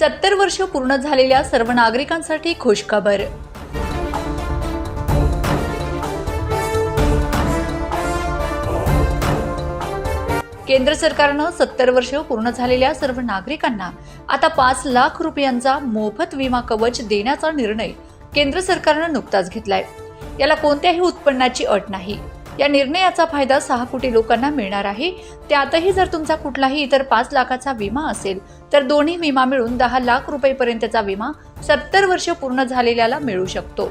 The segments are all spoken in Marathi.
सत्तर वर्ष पूर्ण झालेल्या सर्व नागरिकांसाठी खुशखबर. केंद्र सरकारनं सत्तर वर्ष पूर्ण झालेल्या सर्व नागरिकांना आता पाच लाख रुपयांचा मोफत विमा कवच देण्याचा निर्णय केंद्र सरकारनं नुकताच घेतलाय. याला कोणत्याही उत्पन्नाची अट नाही. या निर्णयाचा फायदा सहा कोटी लोकांना मिळणार आहे. त्यातही जर तुमचा कुठलाही इतर पाच लाखाचा विमा असेल तर दोन्ही विमा मिळून दहा लाख रुपयेपर्यंतचा विमा सत्तर वर्ष पूर्ण झालेल्याला मिळू शकतो.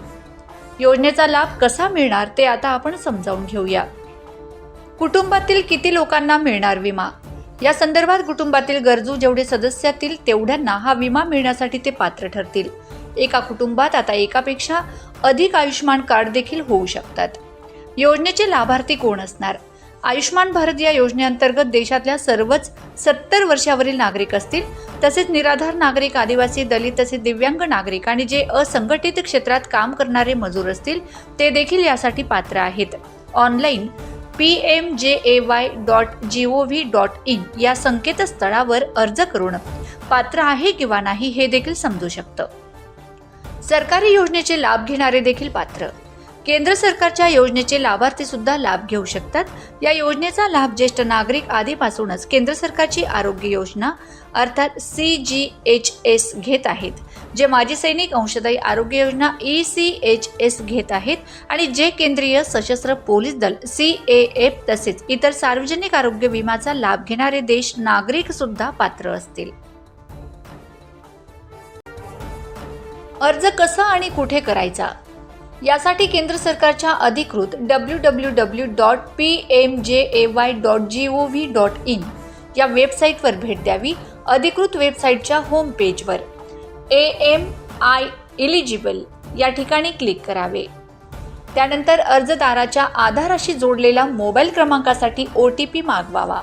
योजनेचा लाभ कसा मिळणार ते आता आपण समजावून घेऊया. कुटुंबातील किती लोकांना मिळणार विमा? या संदर्भात कुटुंबातील गरजू जेवढे सदस्यातील तेवढ्यांना हा विमा मिळण्यासाठी ते पात्र ठरतील. एका कुटुंबात आता एकापेक्षा अधिक आयुष्यमान कार्ड देखील होऊ शकतात. योजनेचे लाभार्थी कोण असणार? आयुष्यमान भारत या योजनेअंतर्गत देशातल्या सर्वच सत्तर वर्षावरील नागरिक असतील तसेच निराधार नागरिक आदिवासी दलित तसेच दिव्यांग नागरिक आणि जे असंघटित क्षेत्रात काम करणारे मजूर असतील ते देखील यासाठी पात्र आहेत. Online P M J A Y dot G O V dot in या संकेतस्थळावर अर्ज करून पात्र आहे किंवा नाही हे देखील समजू शकतं. सरकारी योजनेचे लाभ घेणारे देखील पात्र. केंद्र सरकारच्या योजनेचे लाभार्थी सुद्धा लाभ घेऊ शकतात. या योजनेचा लाभ ज्येष्ठ नागरिक आधीपासूनच केंद्र सरकारची आरोग्य योजना अर्थात सी जी एच एस घेत आहेत. जे माजी सैनिक अंशदायी Arogya Yojana E C H S घेत आहेत आणि जे केंद्रीय सशस्त्र पोलीस दल सी ए एफ तसेच इतर सार्वजनिक आरोग्य विमाचा लाभ घेणारे देश नागरिक सुद्धा पात्र असतील. अर्ज कसा आणि कुठे करायचा? यासाठी केंद्र सरकारच्या अधिकृत W W W dot P M J A Y dot G O V dot in या वेबसाईटवर भेट द्यावी अधिकृत वेबसाईटच्या होम पेजवर ए एम आय इलिजिबल या ठिकाणी क्लिक करावे. त्यानंतर अर्जदाराच्या आधाराशी जोडलेला मोबाईल क्रमांकासाठी ओ टी पी मागवावा.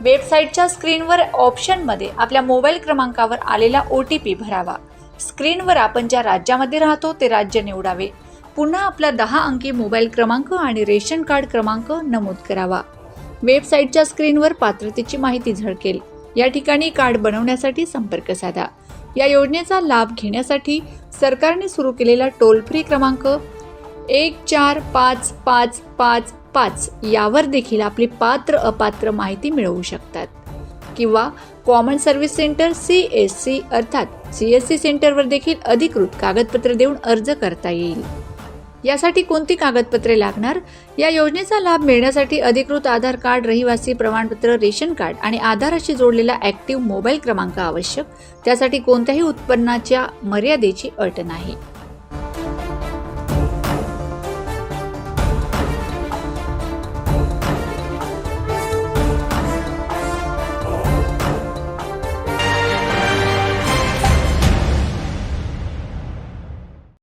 वेबसाईटच्या स्क्रीनवर ऑप्शनमध्ये आपल्या मोबाईल क्रमांकावर आलेला ओ टी पी भरावा. स्क्रीनवर आपण ज्या राज्यामध्ये राहतो ते राज्य निवडावे. पुन्हा आपला दहा अंकी मोबाईल क्रमांक आणि रेशन कार्ड क्रमांक नमूद करावा. वेबसाईटच्या स्क्रीनवर पात्रतेची माहिती झळकेल. या ठिकाणी कार्ड बनवण्यासाठी संपर्क साधा. या योजनेचा लाभ घेण्यासाठी सरकारने सुरू केलेला टोल फ्री क्रमांक एक चार पाच पाच पाच पाच यावर देखील आपली पात्र अपात्र माहिती मिळवू शकतात. किंवा common service centre C S C अर्थात सी एस सी सेंटरवर देखील अधिकृत कागदपत्र देऊन अर्ज करता येईल. यासाठी कोणती कागदपत्रे लागणार? या योजनेचा लाभ मिळण्यासाठी अधिकृत आधार कार्ड रहिवासी प्रमाणपत्र रेशन कार्ड आणि आधाराशी जोडलेला ॲक्टिव्ह मोबाईल क्रमांक आवश्यक. त्यासाठी कोणत्याही उत्पन्नाच्या मर्यादेची अट नाही.